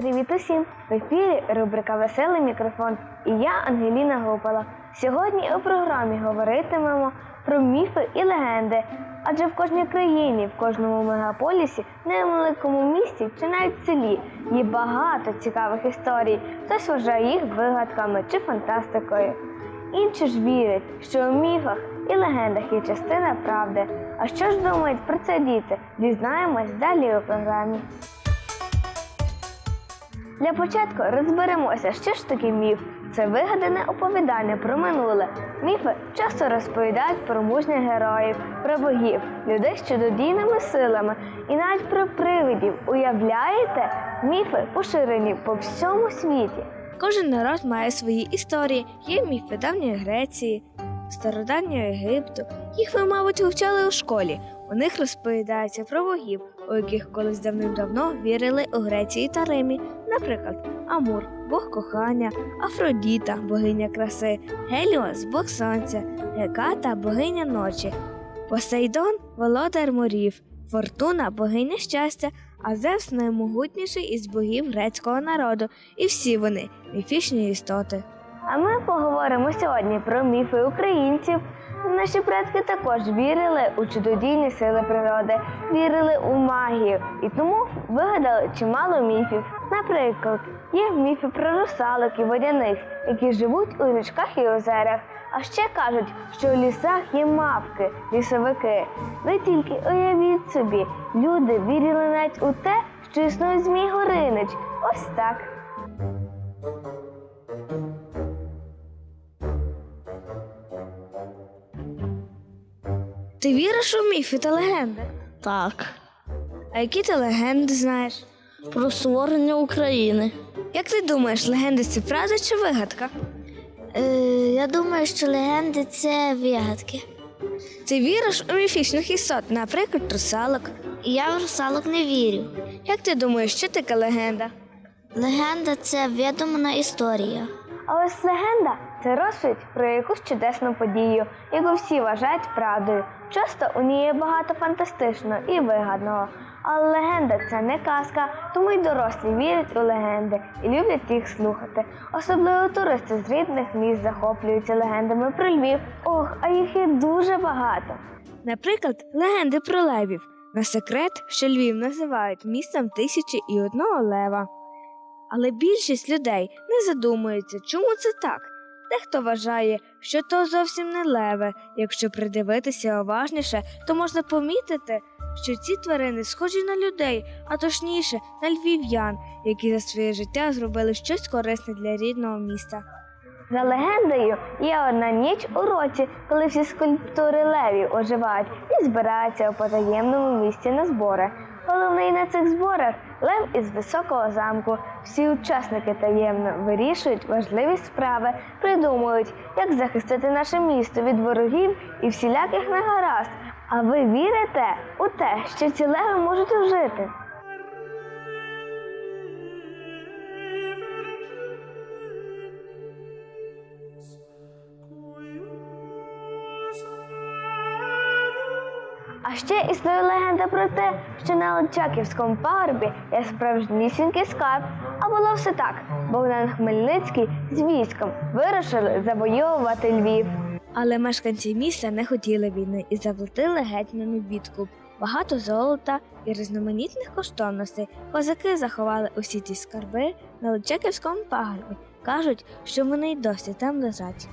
Привіт усім! В ефірі рубрика Веселий мікрофон і я Ангеліна Гопала. Сьогодні у програмі говоритимемо про міфи і легенди. Адже в кожній країні, в кожному мегаполісі, невеликому місті чи навіть селі є багато цікавих історій. Хтось вважає їх вигадками чи фантастикою. Інші ж вірять, що у міфах і легендах є частина правди. А що ж думають про це діти? Дізнаємось далі у програмі. Для початку розберемося, що ж таке міф. Це вигадане оповідання про минуле. Міфи часто розповідають про мужніх героїв, про богів, людей з чудодійними силами і навіть про привидів. Уявляєте? Міфи поширені по всьому світі. Кожен народ має свої історії. Є міфи давньої Греції, стародавнього Єгипту. Їх ви, мабуть, вивчали у школі. У них розповідається про богів, у яких колись давним-давно вірили у Греції та Римі. Наприклад, Амур, Бог кохання, Афродіта, богиня краси, Геліос, Бог сонця, Геката, богиня ночі, Посейдон володар морів, Фортуна богиня щастя, а Зевс наймогутніший із богів грецького народу, і всі вони міфічні істоти. А ми поговоримо сьогодні про міфи українців. Наші предки також вірили у чудодійні сили природи, вірили у магію і тому вигадали чимало міфів. Наприклад, є міфи про русалок і водяних, які живуть у річках і озерах. А ще кажуть, що у лісах є мавки, лісовики. Ви тільки уявіть собі, люди вірили навіть у те, що існує Змій Горинич. Ось так. Ти віриш у міфи та легенди? Так, А які ти легенди знаєш? про створення України. Як ти думаєш, легенди це правда чи вигадка? Е, я думаю, що легенди це вигадки. Ти віриш у міфічних істот, наприклад, русалок? Я в русалок не вірю. Як ти думаєш, що таке легенда? Легенда це видумана історія. А ось легенда це розповідь про якусь чудесну подію, яку всі вважають правдою. Часто у ній є багато фантастичного і вигадного. Але легенда це не казка, тому й дорослі вірять у легенди і люблять їх слухати. Особливо туристи з рідних міст захоплюються легендами про Львів. Ох, а їх є дуже багато. Наприклад, легенди про левів. На секрет, що Львів називають містом тисячі і одного лева. Але більшість людей не задумується, чому це так. Дехто вважає, що то зовсім не леве. Якщо придивитися уважніше, то можна помітити, що ці тварини схожі на людей, а точніше на львів'ян, які за своє життя зробили щось корисне для рідного міста. За легендою, є одна ніч у році, коли всі скульптури левів оживають і збираються у потаємному місці на збори. Головний на цих зборах лев із високого замку. Всі учасники таємно вирішують важливі справи, придумують, як захистити наше місто від ворогів і всіляких негаразд. А ви вірите у те, що ці леви можуть ожити? Ще існує легенда про те, що на Личаківському пагорбі є справжнісінький скарб. А було все так. Богдан Хмельницький з військом вирушили завойовувати Львів. Але мешканці міста не хотіли війни і заплатили гетьману відкуп. Багато золота і різноманітних коштовностей. Козаки заховали усі ті скарби на Лучаківському пагорбі. Кажуть, що вони й досі там лежать.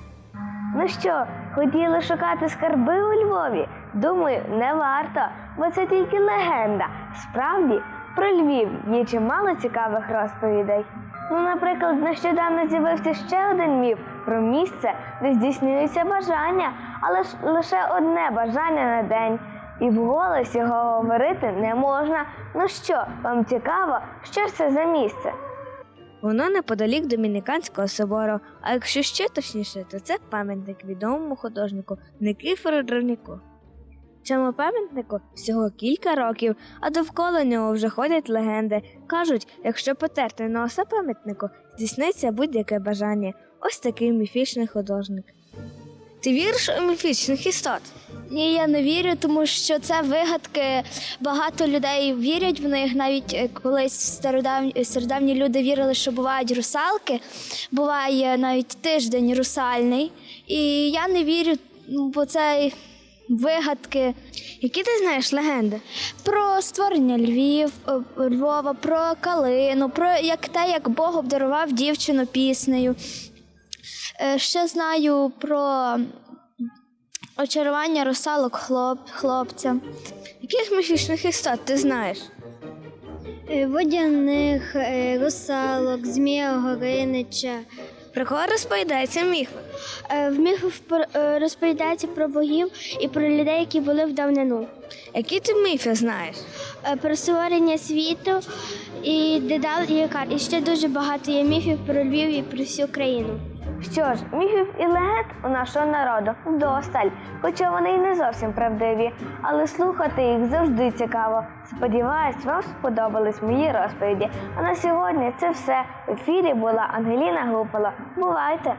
Ну що, хотіли шукати скарби у Львові? Думаю, не варто, бо це тільки легенда. Справді, про Львів є чимало цікавих розповідей. Ну, наприклад, нещодавно з'явився ще один міф про місце, де здійснюються бажання, але ж лише одне бажання на день. І вголос його говорити не можна. Ну що, вам цікаво, що ж це за місце? Воно неподалік Домініканського собору, а якщо ще точніше, то це пам'ятник відомому художнику Никифору Дровніку. Цьому пам'ятнику всього кілька років, а довкола нього вже ходять легенди. Кажуть, якщо потерти носа пам'ятнику, здійсниться будь-яке бажання. Ось такий міфічний художник. Ти віриш у міфічних істот? Ні, я не вірю, тому що це вигадки. Багато людей вірять в них. Навіть е, колись стародавні, стародавні люди вірили, що бувають русалки. Буває навіть тиждень русальний. І я не вірю, бо це вигадки Які ти знаєш легенди? про створення Львів, е, Львова, про калину, про як те, як Бог обдарував дівчину піснею. Е, Ще знаю про очарування русалок хлоп, хлопця. Яких міфічних істот ти знаєш? Е, Водяних, русалок, Змія Горинича. Про кого розповідається міф? Е, В міфах розповідається про богів і про людей, які були в давнину. Які ти міфи знаєш? Е, Про створення світу і дедал і якар. І ще дуже багато є міфів про Львів і про всю країну. Що ж, міфів і легенд у нашого народу вдосталь, хоча вони й не зовсім правдиві, але слухати їх завжди цікаво. Сподіваюсь, вам сподобались мої розповіді. А на сьогодні це все. В ефірі була Ангеліна Гупало. Бувайте!